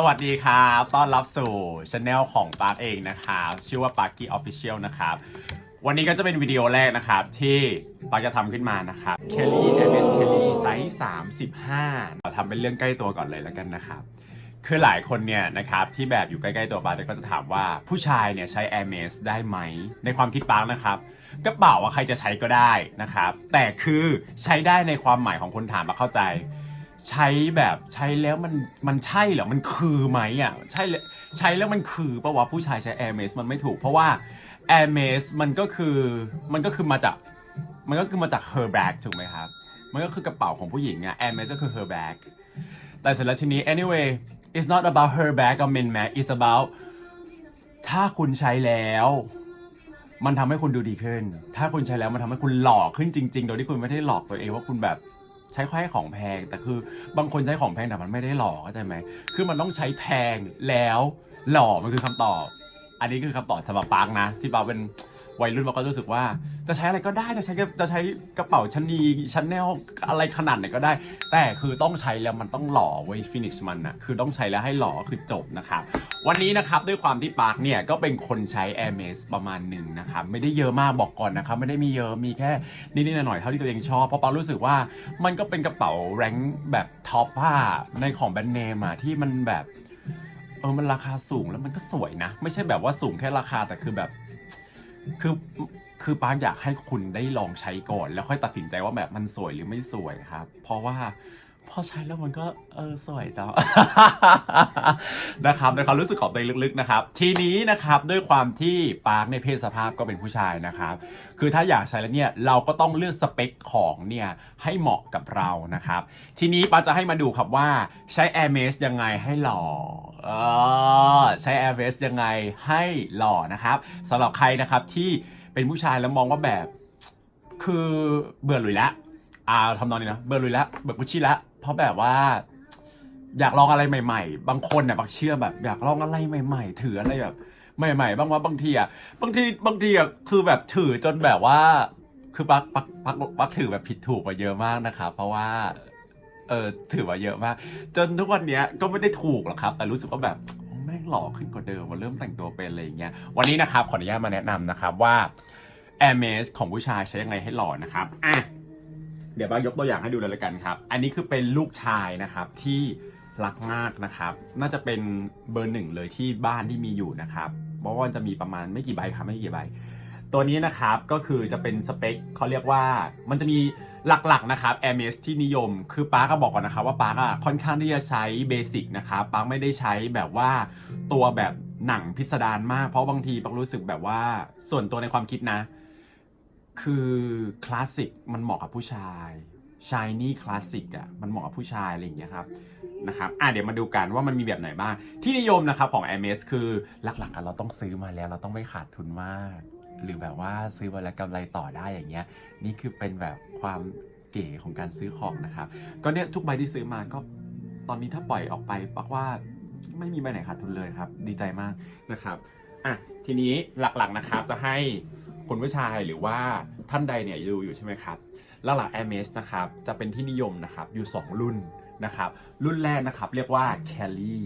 สวัสดีครับ ต้อนรับสู่ช anel ของปาร์คเองนะครับชื่อว่า Parky Official นะครับ วันนี้ก็จะเป็นวิดีโอแรกนะครับ ที่ปาร์คจะทำขึ้นมานะครับ Kelly MS Kelly ไซส์35เราทำเป็นเรื่องใกล้ตัวก่อนเลยแล้วกันนะครับ คือหลายคนเนี่ยนะครับที่แบบอยู่ใกล้ๆตัวปาร์คก็จะถามว่าผู้ชายเนี่ยใช้ Air m a ได้ไหม ในความคิดปาร์คนะครับกระเป๋าว่าใครจะใช้ก็ได้นะครับ แต่คือใช้ได้ในความหมายของคนถามมาเข้าใจ ใช้แบบใช้แล้วมันมันใช่เหรอมันคือไหมอะใช่ใช้แล้วมันคือปะวะผู้ชายใช้ Air m a s มันไม่ถูก เพราะว่า Air m a s มันก็คือมันก็คือมาจากมันก็คือมาจาก her bag ถูกไหมครับ มันก็คือกระเป๋าของผู้หญิงอะ Air m a s ก็คือ her bag แต่เสร็จแล้วทีนี้ anyway it's not about her bag or min bag it's about ถ้าคุณใช้แล้ว มันทำให้คุณดูดีขึ้น ถ้าคุณใช้แล้วมันทำให้คุณหล่อขึ้นจริง ๆ โดยที่คุณไม่ได้หลอกตัวเองว่าคุณแบบ ใช้ค่อยของแพง แต่คือบางคนใช้ของแพงแต่มันไม่ได้หล่อเข้าใจไหมคือมันต้องใช้แพงแล้วหล่อมันคือคำตอบ อันนี้คือคำตอบสำหรับปาร์กนะ ที่ปาร์กเป็น วัยรุ่นปาร์ก็รู้สึกว่า จะใช้อะไรก็ได้จะใช้จะใช้กระเป๋าชั้นดีชั้นแนวอะไรขนาดไหนก็ได้ แต่คือต้องใช้แล้วมันต้องหล่อเว้ฟินิชมันอะคือต้องใช้แล้วให้หล่อคือจบนะครับวันนี้นะครับด้วยความที่ปาร์คเนี่ยก็เป็นคนใช้ Air m a s ประมาณหนึ่งนะครับไม่ได้เยอะมากบอกก่อนนะครับไม่ได้มีเยอะมีแค่นิดๆหน่อยๆเท่าที่ตัวเองชอบเพราะปาร์ครู้สึกว่ามันก็เป็นกระเป๋าแรงแบบท็อปผ้าในของแบรนด์เนมอะที่มันแบบเออมันราคาสูงแล้วมันก็สวยนะ ไม่ใช่แบบว่าสูงแค่ราคาแต่คือแบบ คือคือปาอยากให้คุณได้ลองใช้ก่อน แล้วค่อยตัดสินใจว่าแบบมันสวยหรือไม่สวยครับ เพราะว่า พอใช้แล้วมันก็เออสวยต่อนะครับในความรู้สึกของตัวเองลึกๆนะครับ ทีนี้นะครับด้วยความที่ปาร์คในเพศสภาพก็เป็นผู้ชายนะครับ คือถ้าอยากใช้แล้วเนี่ยเราก็ต้องเลือกสเปคของเนี่ยให้เหมาะกับเรานะครับ ทีนี้ปาจะให้มาดูครับว่าใช้ Air m a s ยังไงให้หล่อเออใช้ Air m a s ยังไงให้หล่อนะครับสำหรับใครนะครับที่เป็นผู้ชายแล้วมองว่าแบบ คือเบื่อหลุยละอ่าทำนองนี้นะเบื่อหลุยละเบื่อกุชชี่ละ เพราะแบบว่า อยากลองอะไรใหม่ ๆ บางคนเนี่ยบางเชื่อแบบ อยากลองอะไรใหม่ ๆ ถืออะไรแบบ ใหม่ ๆ บ้างว่าบางทีอะบางทีบางทีอะคือแบบถือจนแบบว่า คือปักปักปักปักถือแบบผิดถูกมาเยอะมากนะครับเพราะว่า เออถือมาเยอะมาก จนทุกวันเนี้ยก็ไม่ได้ถูกหรอกครับ แต่รู้สึกว่าแบบแม่งหล่อขึ้นกว่าเดิมว่าเริ่มแต่งตัวเป็นอะไรอย่างเงี้ยวันนี้นะครับขออนุญาตมาแนะนำนะครับว่า Air m a s ของผู้ชายใช้ยังไงให้หล่อนะครับอะ เดี๋ยวบ้ายกตัวอย่างให้ดูเลยละกันครับ อันนี้คือเป็นลูกชายนะครับที่รักมากนะครับ น่าจะเป็นเบอร์หนึ่งเลยที่บ้านที่มีอยู่นะครับเพราะว่าจะมีประมาณไม่กี่ใบครับไม่กี่ใบ ตัวนี้นะครับก็คือจะเป็นสเปคเขาเรียกว่ามันจะมีหลักๆนะครับ Air m a s ที่นิยม คือปาก็บอกก่อนนะครับว่าปากอะค่อนข้างที่จะใช้เบสิกนะครับปาไม่ได้ใช้แบบว่าตัวแบบหนังพิสดารมาก เพราะบางทีปารู้สึกแบบว่าส่วนตัวในความคิดนะ คือคลาสสิกมันเหมาะกับผู้ชายชายนี่คลาสสิกอะมันเหมาะกับผู้ชายอะไรอย่างเงี้ยครับนะครับอะเดี๋ยวมาดูกันว่ามันมีแบบไหนบ้าง ที่นิยมนะครับของ m s คือหลักๆกันเราต้องซื้อมาแล้วเราต้องไม่ขาดทุนมาก หรือแบบว่าซื้อมาแล้วกำไรต่อได้อย่างเงี้ย นี่คือเป็นแบบความเก๋ของการซื้อของนะครับ ก็เนี่ยทุกใบที่ซื้อมาก็ตอนนี้ถ้าปล่อยออกไปปักว่าไม่มีใบไหนขาดทุนเลยครับ ดีใจมากนะครับอะทีนี้หลักๆนะครับจะให้ คุณผู้ชายหรือว่าท่านใดเนี่ยดูอยู่ใช่ไหมครับหลักๆ Air m a s นะครับจะเป็นที่นิยมนะครับอยู่ 2 รุ่นนะครับรุ่นแรกนะครับเรียกว่า Kelly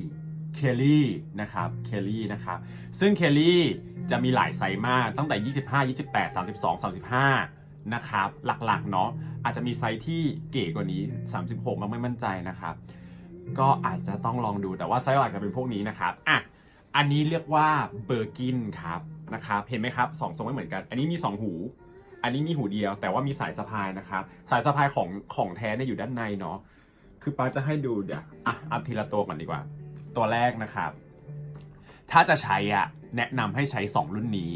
Kelly นะครับ Kelly นะครับ ซึ่ง Kelly จะมีหลายไซส์มากตั้งแต่ 25 28 32 35 นะครับ หลักๆ เนาะ อาจจะมีไซส์ที่เก๋กว่านี้ 36 มันไม่มั่นใจนะครับ ก็อาจจะต้องลองดู แต่ว่าไซส์หลักจะเป็นพวกนี้นะครับ อะ อันนี้เรียกว่าเบอร์กินครับ นะครับเห็นไหมครับสองทรงไม่เหมือนกัน อันนี้มี 2 หู อันนี้มีหูเดียว แต่ว่ามีสายสะพายนะครับสายสะพายของของแท้เนี่ยอยู่ด้านในเนาะคือป้าจะให้ดูเดี๋ยวอะเอาทีละตัวก่อนดีกว่า ตัวแรกนะครับ ถ้าจะใช้อะแนะนำให้ใช้ 2 รุ่นนี้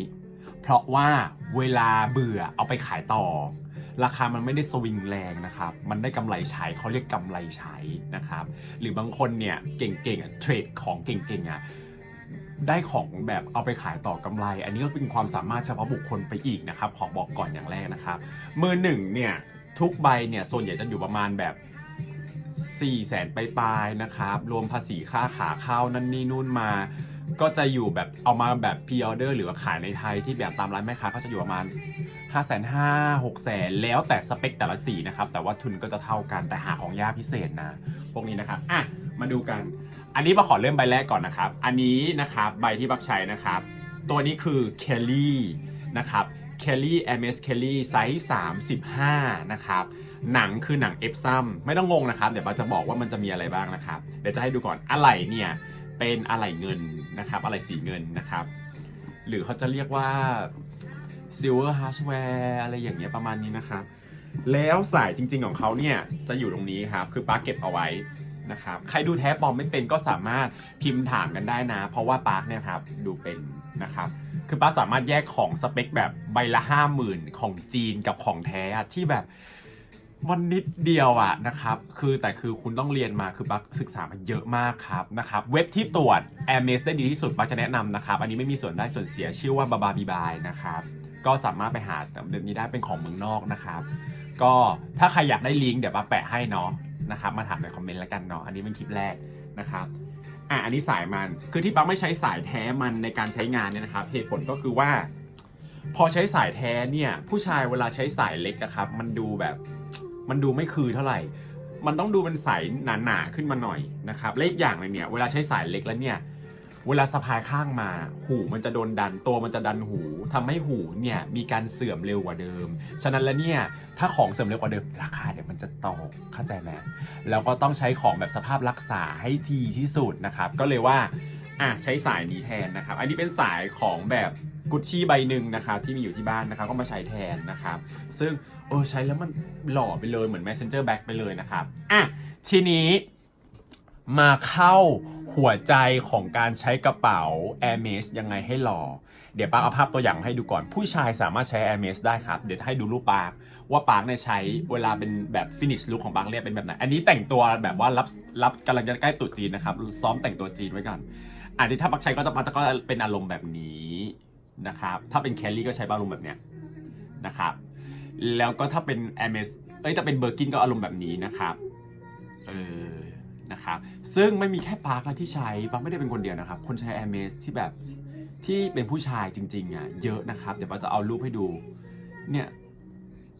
เพราะว่าเวลาเบื่อเอาไปขายต่อ ราคามันไม่ได้สวิงแรงนะครับ มันได้กำไรใช้เขาเรียกกำไรใช้นะครับ หรือบางคนเนี่ยเก่งๆอะเทรดของเก่งๆอะ ได้ของแบบเอาไปขายต่อกำไร อันนี้ก็เป็นความสามารถเฉพาะบุคคลไปอีกนะครับ ขอบอกก่อนอย่างแรกนะครับมือหนึ่งเนี่ยทุกใบเนี่ยส่วนใหญ่จะอยู่ประมาณแบบ4 0 0แสนปลายๆนะครับ รวมภาษีค่าขาเข้านั่นนี่นู่นมา ก็จะอยู่แบบเอามาแบบพ r ออเดอร์หรือว่าขายในไทยที่แบบตามร้านแม่ค้าก็จะอยู่ประมาณ 5 5 0 0 0 0 6 0 0 0แล้วแต่สเปคแต่ละสีนะครับ แต่ว่าทุนก็จะเท่ากันแต่หาของยากพิเศษนะ พวกนี้นะครับอะ มาดูกัน อันนี้มาขอเริ่มใบแรกก่อนนะครับ อันนี้นะครับใบที่บักใช้นะครับ ตัวนี้คือ Kelly นะครับ Kelly MS Kelly ไซส์35 นะครับ หนังคือหนังเอฟซัมไม่ต้องงงนะครับ เดี๋ยวบักจะบอกว่ามันจะมีอะไรบ้างนะครับ เดี๋ยวจะให้ดูก่อนอะไหล่เนี่ยเป็นอะไหล่เงินนะครับอะไหล่สีเงินนะครับ หรือเขาจะเรียกว่า Silver Hardware อะไรอย่างเงี้ยประมาณนี้นะครับแล้วสายจริงๆของเขาเนี่ยจะอยู่ตรงนี้ครับ คือป้าเก็บเอาไว้ นะครับใครดูแท้ปลอมไม่เป็นก็สามารถพิมพ์ถามกันได้นะ เพราะว่าปาร์คเนี่ยครับดูเป็นนะครับคือป้าสามารถแยกของสเปคแบบใบละห้าหมื่นของจีนกับของแท้ที่แบบมันนิดเดียวอะนะครับคือแต่คือคุณต้องเรียนมาคือปักศึกษามาเยอะมากครับนะครับเว็บที่ตรวจ a i r m e s ได้ดีที่สุดปักจะแนะนำนะครับ อันนี้ไม่มีส่วนได้ส่วนเสียชื่อว่าบาบาบีบายนะครับก็สามารถไปหาแต่เดี๋ยวนี้ได้เป็นของเมืองนอกนะครับ ก็ถ้าใครอยากได้ลิงก์เดี๋ยวปักแปะให้เนาะ นะครับมาถามในคอมเมนต์แล้วกันเนาะอันนี้เป็นคลิปแรกนะครับอะอันนี้สายมันคือที่ปักไม่ใช้สายแท้มันในการใช้งานเนี่ยนะครับเหตุผลก็คือว่า พอใช้สายแท้เนี่ยผู้ชายเวลาใช้สายเล็กอะครับมันดูแบบมันดูไม่คือเท่าไหร่ มันต้องดูเป็นสายหนาๆขึ้นมาหน่อยนะครับเล็กอย่างเลยเนี่ยเวลาใช้สายเล็กแล้วเนี่ย เวลาสะพายข้างมา หูมันจะโดนดัน ตัวมันจะดันหูทำให้หูเนี่ยมีการเสื่อมเร็วกว่าเดิม ฉะนั้นแล้วเนี่ยถ้าของเสื่อมเร็วกว่าเดิม ราคาเดี๋ยวมันจะตกเข้าใจไหมแล้วก็ต้องใช้ของแบบสภาพรักษาให้ดีที่สุดนะครับ ก็เลยว่าอะใช้สายนี้แทนนะครับ อันนี้เป็นสายของแบบกุชชี่ใบหนึ่งนะครับที่มีอยู่ที่บ้านนะครับก็มาใช้แทนนะครับ ซึ่งเออใช้แล้วมันหล่อไปเลยเหมือน messenger bag ไปเลยนะครับอะทีนี้ มาเข้าหัวใจของการใช้กระเป๋า Air m e s ยังไงให้หล่อ เดี๋ยวปาร์คเอาภาพตัวอย่างให้ดูก่อน ผู้ชายสามารถใช้ Air m e s ได้ครับ เดี๋ยวให้ดูรูปปาร์คว่าปาร์คเนี่ยใช้เวลาเป็นแบบ finish look ของปาร์คเนี่ยเป็นแบบไหน อันนี้แต่งตัวแบบว่ารับรับกำลังจะใกล้ตรุษจีนนะครับ ซ้อมแต่งตัวจีนไว้ก่อน อันนี้ถ้าปักใช้ก็จะปักก็เป็นอารมณ์แบบนี้นะครับ ถ้าเป็นแคลรี่ก็ใช้อารมณ์แบบเนี้ยนะครับ แล้วก็ถ้าเป็น m อ s เอ้ยถ้าเป็นเบอร์กินก็อารมณ์แบบนี้นะครับ เออ นะครับซึ่งไม่มีแค่ปาร์คนะที่ใช้ปาร์คไม่ได้เป็นคนเดียวนะครับ คนใช้ m อ s ที่แบบที่เป็นผู้ชายจริงๆอะเยอะนะครับ เดี๋ยวปาจะเอารูปให้ดูเนี่ย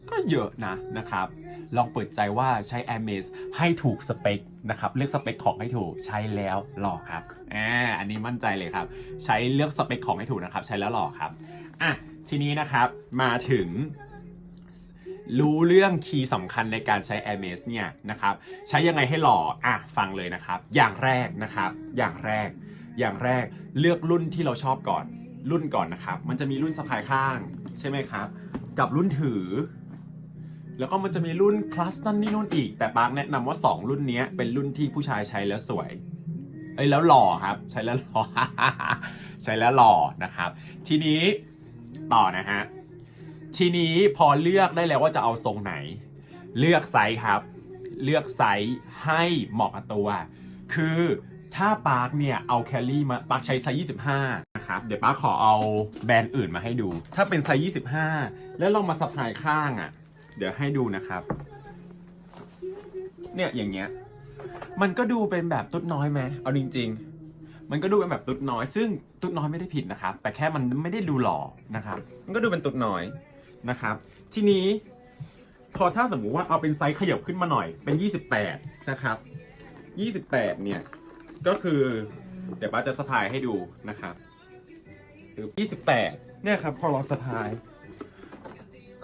ก็เยอะนะนะครับ ลองเปิดใจว่าใช้ a i r m e s ให้ถูกสเปคนะครับเลือกสเปคของให้ถูกใช้แล้วหล่อครับอ่าอันนี้มั่นใจเลยครับ ใช้เลือกสเปคของให้ถูกนะครับ ใช้แล้วหล่อครับอะทีนี้นะครับมาถึง รู้เรื่องคีย์สำคัญในการใช้ a i r m e s เนี่ยนะครับใช้ยังไงให้หล่ออะฟังเลยนะครับ อย่างแรกนะครับ อย่างแรก อย่างแรกเลือกรุ่นที่เราชอบก่อน รุ่นก่อนนะครับ มันจะมีรุ่นสะพายข้างใช่ไหมครับ กับรุ่นถือ แล้วก็มันจะมีรุ่นคลาสนั่นนี่นู่นอีก แต่ปาร์คแนะนำว่า 2 รุ่นนี้เป็นรุ่นที่ผู้ชายใช้แล้วสวยเอ้ยแล้วหล่อครับ ใช้แล้วหล่อ ใช้แล้วหล่อนะครับ ทีนี้ต่อนะฮะ ทีนี้พอเลือกได้แล้วว่าจะเอาทรงไหน เลือกไซส์ครับ เลือกไซส์ให้เหมาะกับตัว คือถ้าปาร์คเนี่ยเอาแคลรี่มาปาร์คใช้ไซส์25นะครับเดี๋ยวปาร์คขอเอาแบรนด์อื่นมาให้ดู ถ้าเป็นไซส์25 แล้วลองมาสะพายข้างอะ เดี๋ยวให้ดูนะครับ เนี่ยอย่างเงี้ยมันก็ดูเป็นแบบตุ๊ดน้อยไหมเอาจริง ๆ มันก็ดูเป็นแบบตุ๊ดน้อย ซึ่งตุ๊ดน้อยไม่ได้ผิดนะครับ แต่แค่มันไม่ได้ดูหล่อนะครับ มันก็ดูเป็นตุ๊ดน้อย นะครับ ทีนี้ พอถ้าสมมุติว่าเอาเป็นไซส์ขยับขึ้นมาหน่อยเป็น 28 นะครับ 28 เนี่ย ก็คือ เดี๋ยวป้าจะสะพายให้ดูนะครับคือ28 เนี่ยครับ พอเราสะพาย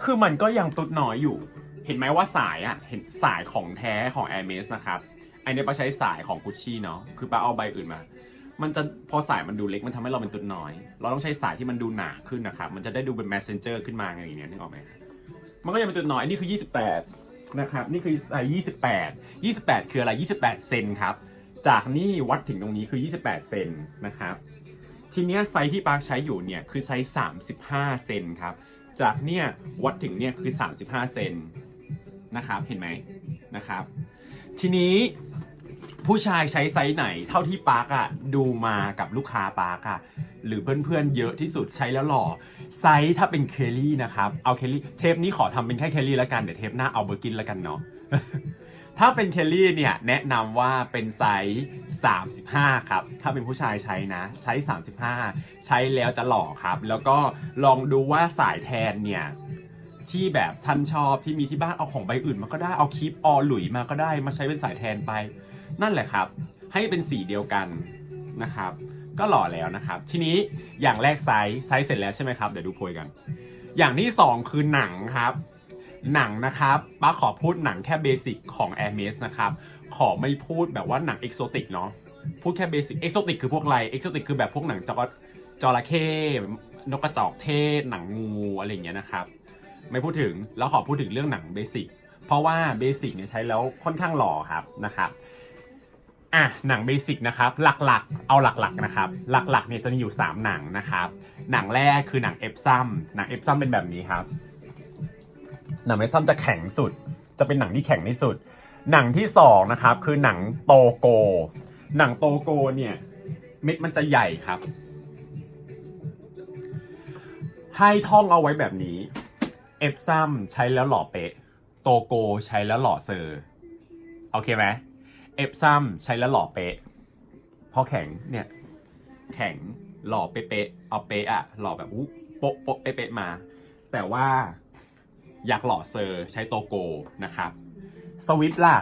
คือมันก็ยังตุดน้อยอยู่ เห็นไหมว่าสายอะเห็นสายของแท้ของ a i r m e s นะครับ อันนี้ป้าใช้สายของ Gucci เนาะคือป้าเอาใบอื่นมา มันจะพอสายมันดูเล็กมันทำให้เราเป็นตุดน้อย เราต้องใช้สายที่มันดูหนาขึ้นนะครับ มันจะได้ดูเป็น messenger ขึ้นมาอย่างเงี้ยนึกออกไหมมันก็ยังเป็นตุดน้อยนนี้คือ 28 นะครับ นี่คือไซส์28 28 คืออะไร 28 เซนครับ จากนี่วัดถึงตรงนี้คือ 28 เซนนะครับ ทีเนี้ยไซส์ที่ปาร์คใช้อยู่เนี่ยคือไซส์35 เซนครับ จากเนี่ยวัดถึงเนี่ยคือ 35 เซนนะครับ เห็นไหมนะครับ ทีนี้ ผู้ชายใช้ไซส์ไหน เท่าที่ปาร์คอะดูมากับลูกค้าปาร์คอะหรือเพื่อนๆเยอะที่สุดใช้แล้วหล่อไซส์ถ้าเป็นเคลลี่นะครับ เอาเคลลี่เทปนี้ขอทำเป็นแค่เคลลี่ล้วกัน เดี๋ยวเทปหน้าเอาเบอร์กินล้วกันเนาะถ้าเป็นเคลลี่เนี่ยแนะนำว่าเป็นไซส์35 ครับ ถ้าเป็นผู้ชายใช้นะไซส์35 ใช้แล้วจะหล่อครับ แล้วก็ลองดูว่าสายแทนเนี่ยที่แบบท่านชอบที่มีที่บ้านเอาของใบอื่นมาก็ได้เอาคลิปออหลุยมาก็ได้มาใช้เป็นสายแทนไป นั่นแหละครับ ให้เป็นสีเดียวกันนะครับ ก็หล่อแล้วนะครับ ทีนี้อย่างแรกไซส์ไซส์เสร็จแล้วใช่ไหมครับเดี๋ยวดูโพยกัน อย่างที่สองคือหนังครับ หนังนะครับป้าขอพูดหนังแค่เบสิกของ a i r m e s นะครับ ขอไม่พูดแบบว่าหนังเอกโซติกเนาะพูดแค่เบสิกเอกโซติกคือพวกอะไรเอกโซติกคือแบบพวกหนังจอจระเข้นกกระจอกเทศ หนังงูอะไรอย่างเงี้ยนะครับ ไม่พูดถึงแล้วขอพูดถึงเรื่องหนังเบสิกเพราะว่าเบสิกเนี่ยใช้แล้วค่อนข้างหล่อครับนะครับ อะหนังเบสิกนะครับ หลักๆ เอาหลักๆนะครับ หลักๆเนี่ยจะมีอยู่ 3 หนังนะครับ หนังแรกคือหนังเอฟซัมหนังเอฟซัมเป็นแบบนี้ครับ หนังเอฟซัมจะแข็งสุด จะเป็นหนังที่แข็งที่สุด หนังที่สองนะครับคือหนังโตโก หนังโตโกเนี่ยเม็ดมันจะใหญ่ครับ ให้ท่องเอาไว้แบบนี้เอฟซัมใช้แล้วหล่อเป๊ะโตโกใช้แล้วหล่อเซอร์โอเคไหม เอฟซัมใช้แล้วหล่อเป๊ะ พอแข็งเนี่ย แข็งหล่อเป๊ะเอาเป๊ะอะหล่อแบบอู้โป๊ะโป๊ะเป๊ะมา แต่ว่าอยากหล่อเซอร์ใช้โตโกนะครับสวิฟล่ะ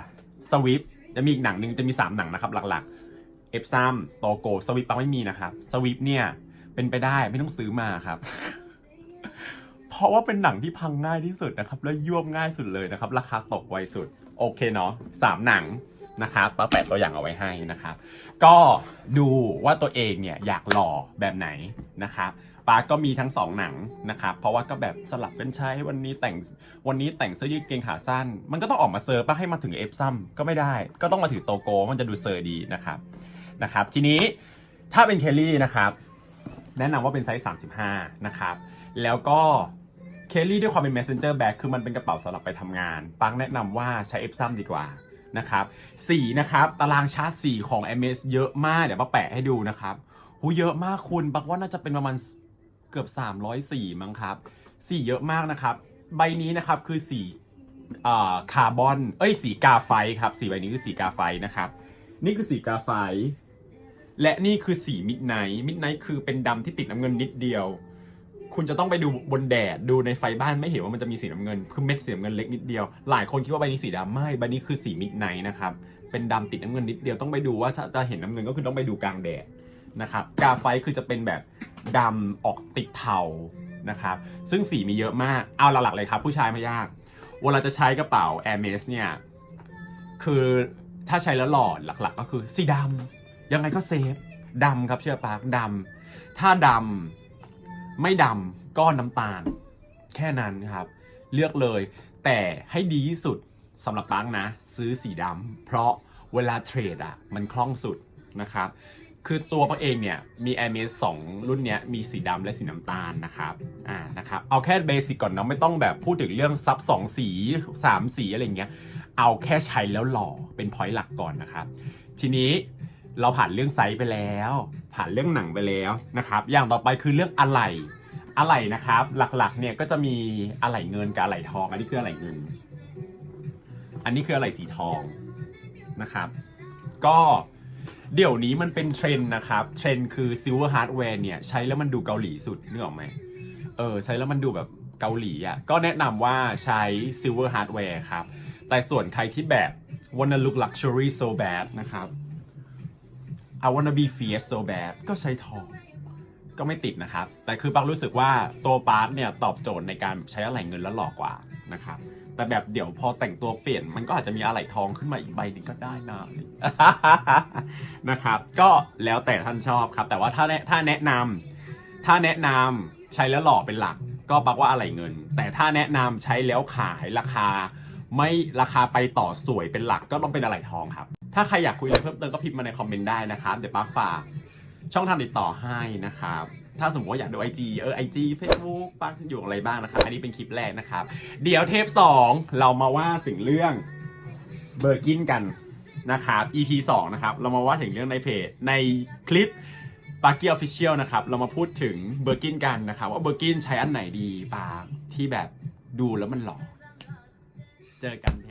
สวิฟจะมีอีกหนังหนึ่งจะมี 3 หนังนะครับหลักๆเอฟซัมโตโกสวิฟปังไม่มีนะครับสวิฟเนี่ยเป็นไปได้ไม่ต้องซื้อมาครับ เพราะว่าเป็นหนังที่พังง่ายที่สุดนะครับ และย่วบง่ายสุดเลยนะครับ ราคาตกไวสุด โอเคเนาะสามหนัง นะครับป้าแปะตัวอย่างเอาไว้ให้นะครับ ก็ดูว่าตัวเองเนี่ยอยากหล่อแบบไหนนะครับป้าก็มีทั้งสองหนังนะครับ เพราะว่าก็แบบสลับกันใช้วันนี้แต่งวันนี้แต่งเสื้อยืดเกงขาสั้น มันก็ต้องออกมาเซอร์ป้าให้มาถึงเอฟซัมก็ไม่ได้ ก็ต้องมาถือโตโกมันจะดูเซอร์ดีนะครับนะครับ ทีนี้ถ้าเป็นเคลลี่นะครับ แนะนำว่าเป็นไซส์ 35 นะครับ แล้วก็เคลลี่ด้วยความเป็น messenger bag คือมันเป็นกระเป๋าสำหรับไปทำงาน ปังแนะนำว่าใช้เอฟซัมดีกว่า นะครับสีนะครับตารางชาร์จสีของ MS เยอะมากเดี๋ยวมาแปะให้ดูนะครับหูเยอะมากคุณปักว่าน่าจะเป็นประมาณเกือบ 300สีมั้งครับสีเยอะมากนะครับ ใบนี้นะครับคือสีคาร์บอน เอ้ย สีกาไฟครับสีใบนี้คือสีกาไฟนะครับ นี่คือสีกาไฟ และนี่คือสีมิดไนท์มิดไนท์คือเป็นดำที่ติดน้ำเงินนิดเดียว คุณจะต้องไปดูบนแดดดูในไฟบ้านไม่เห็นว่ามันจะมีสีน้ำเงินคือเม็ดสีน้ำเงินเล็กนิดเดียว หลายคนคิดว่าใบนี้สีดำไม่ใบนี้คือสีมิดไนท์นะครับเป็นดำติดน้ำเงินนิดเดียวต้องไปดูว่าจะเห็นน้ำเงินก็คือต้องไปดูกลางแดดนะครับกาไฟคือจะเป็นแบบดำออกติดเทานะครับซึ่งสีมีเยอะมากเอาหลักๆเลยครับผู้ชายไม่ยากเวลาจะใช้กระเป๋า a i r m e s เนี่ยคือถ้าใช้แล้วหล่อหลักๆ ก็คือสีดำยังไงก็เซฟดำครับเชื่อปากดำถ้าดำ ไม่ดำก็น้ำตาล แค่นั้นครับ เลือกเลย แต่ให้ดีที่สุดสำหรับปังนะ ซื้อสีดำเพราะเวลาเทรดอะมันคล่องสุดนะครับ คือตัวปังเองเนี่ย มี a i r m e s 2รุ่นเนี้ยมีสีดำและสีน้ำตาลนะครับอ่านะครับเอาแค่เบสิกก่อนเนาะไม่ต้องแบบพูดถึงเรื่องซับสองสี3สีอะไรเงี้ยเอาแค่ใช้แล้วหล่อเป็นพอยต์หลักก่อนนะครับ ทีนี้ เราผ่านเรื่องไซส์ไปแล้ว ผ่านเรื่องหนังไปแล้วนะครับ อย่างต่อไปคือเรื่องอะไหล่อะไหล่นะครับ หลักๆเนี่ยก็จะมีอะไหล่เงินกับอะไหล่ทอง อันนี้คืออะไหล่เงิน อันนี้คืออะไหล่สีทองนะครับ ก็เดี๋ยวนี้มันเป็นเทรนนะครับ เทรนคือซิลเวอร์ฮาร์ดแวร์เนี่ยใช้แล้วมันดูเกาหลีสุดนึกออกไหมเออใช้แล้วมันดูแบบเกาหลีอะก็แนะนำว่าใช้ซิลเวอร์ฮาร์ดแวร์ครับ แต่ส่วนใครที่แบบ wanna look luxury so bad นะครับ I wanna be fierce so bad ก็ใช้ทอง ก็ไม่ติดนะครับ แต่คือปังรู้สึกว่าตัวปาร์ตเนี่ยตอบโจทย์ในการใช้อะไหลเงินแล้วหลอกกว่านะครับ แต่แบบเดี๋ยวพอแต่งตัวเปลี่ยนมันก็อาจจะมีอะไหล่ทองขึ้นมาอีกใบหนึงก็ได้นะ นะครับ ก็แล้วแต่ท่านชอบครับ แต่ว่าถ้าแนะถ้าแนะนำถ้าแนะนำใช้แล้วหล่อเป็นหลัก ก็ปักว่าอะไหล่เงิน แต่ถ้าแนะนำใช้แล้วขายราคา ไม่ราคาไปต่อสวยเป็นหลักก็ต้องเป็นอะไหล่ทองครับ ถ้าใครอยากคุยอะไรเพิ่มเติมก็พิมพ์มาในคอมเมนต์ได้นะครับ เดี๋ยวปักฝากช่องทางติดต่อให้นะครับ ถ้าสมมติว่าอยากดู IG เออ IG Facebook ปักอยู่อะไรบ้างนะครับ อันนี้เป็นคลิปแรกนะครับ เดี๋ยวเทป 2 เรามาว่าถึงเรื่องเบอร์กินกันนะครับ EP 2 นะครับ เรามาว่าถึงเรื่องในเพจในคลิปปาร์กี้ออฟฟิเชียลนะครับ เรามาพูดถึงเบอร์กินกันนะครับ ว่าเบอร์กินใช้อันไหนดีปาที่แบบดูแล้วมันหล่อ เจอกันเท